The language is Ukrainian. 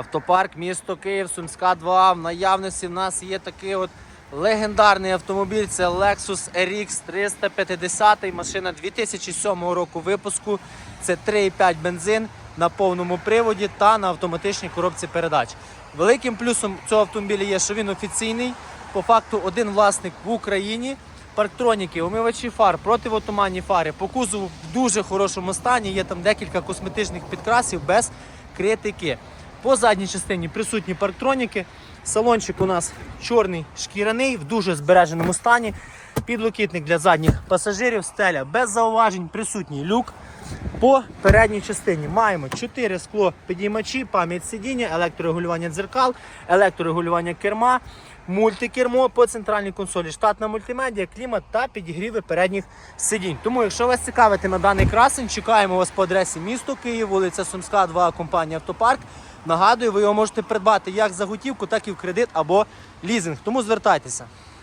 Автопарк місто Київ, Сумська 2. В наявності в нас є такий от легендарний автомобіль. Це Lexus RX 350. Машина 2007 року випуску. Це 3,5 бензин на повному приводі та на автоматичній коробці передач. Великим плюсом цього автомобіля є, що він офіційний. По факту один власник в Україні. Парктроніки, омивачі фар, противотуманні фари по кузову в дуже хорошому стані. Є там декілька косметичних підкрасів без критики. По задній частині присутні парктроніки. Салончик у нас чорний шкіряний в дуже збереженому стані. Підлокітник для задніх пасажирів, стеля без зауважень, присутній люк. По передній частині маємо 4 скло підіймачі, пам'ять сидіння, електрорегулювання дзеркал, електрорегулювання керма, мультикермо по центральній консолі, штатна мультимедіа, клімат та підігріви передніх сидінь. Тому, якщо вас цікавитиме даний красень, чекаємо вас по адресі місто Київ, вулиця Сумська, 2, компанія Автопарк. Нагадую, ви його можете придбати як за готівку, так і в кредит або лізинг. Тому звертайтеся.